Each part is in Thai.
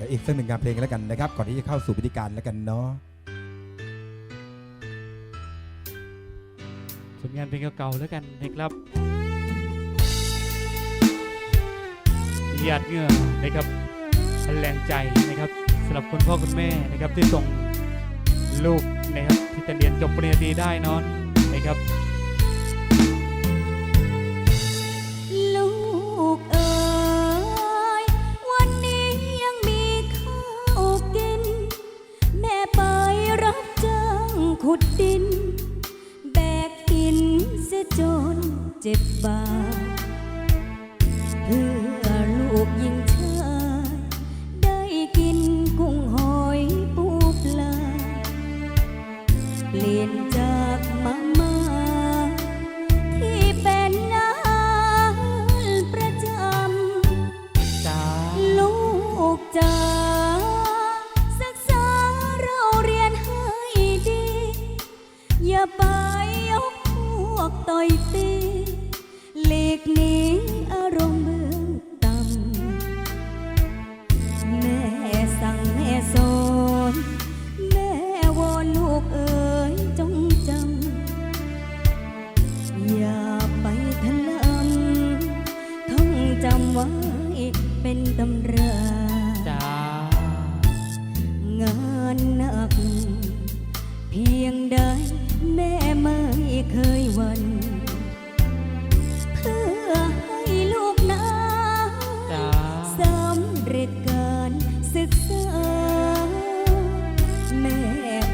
ดี๋ยวอีกสักหนึ่งงานเพลงแล้วกันนะครับ ก่อนที่จะเข้าสู่พิธีการแล้วกันเนาะผลงานเพลงเก่าๆแล้วกันนะครับหยาดเหงื่อนะครับแรงใจนะครับสำหรับคุณพ่อคุณแม่นะครับที่ส่งลูกนะครับที่จะเรียนจบปริญญาตรีได้นอนนะครับ ขุดดิน แบกหินเสียจนเจ็บบาเพื่อลูกยิงชายได้กินกุ้งหอยปูปลาเปลี่ยน ไปยกพวกต่อยตี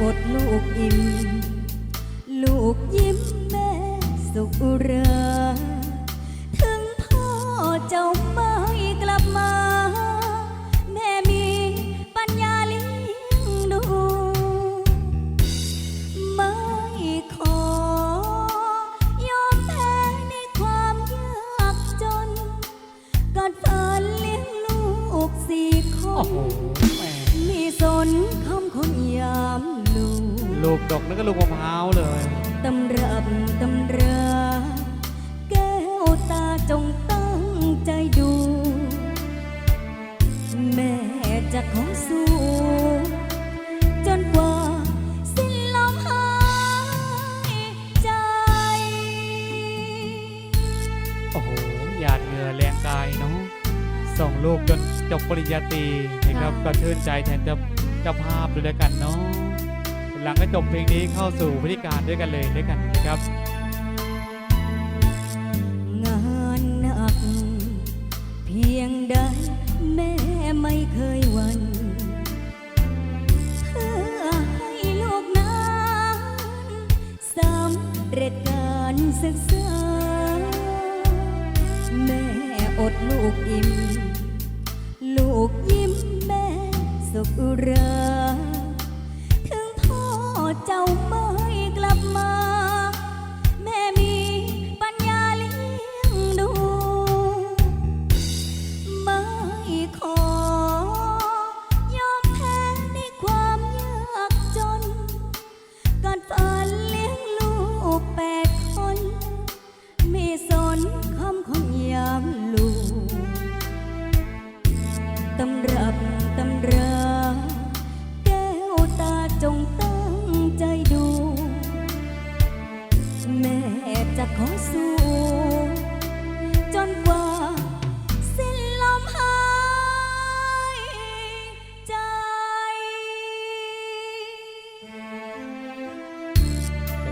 อดลูกอิ่ม ลูกยิ้มแม่สุขอุราถึงพ่อเจ้าไม่กลับมา แม่มีปัญญาเลี้ยงดู ไม่ขอยอมแพ้ในความยากจนกอดฝันเลี้ยงลูกสี่คโอ้นโหแหมมีสนคำคนยามลูก ลูกดกแล้วก็ลูกมะพร้าวเลยตำรับตำราแก้วตาจงตั้งใจดู แม่จะขอสู้จนกว่าสิ้นลมหายใจ โอ้โหหยาดเหงื่อแรงกายเนาะส่งลูกจนจบปริญญาตรีนะครับค่ะก็ชื่นใจแทนเจ้าเจ้าภาพด้วยแล้วกันเนาะ หลังก็จบเพลงนี้เข้าสู่พิธีการด้วยกันเลยด้วยกันนะครับ งานหนัก เพียงใดแม่ไม่เคยหวัน เพื่อให้ลูกนั้นสำเร็จการศึกษา แม่อดลูกอิ่ม ลูกยิ้มแม่สุขอุรา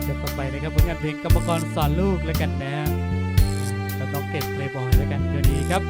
กันจบต่อไปนะครับผลงานเพลงกรรมกรสอนลูกแล้วกันนะกับน้องเกดเพลย์บอยแล้วกันเดี๋ยวนี้ครับ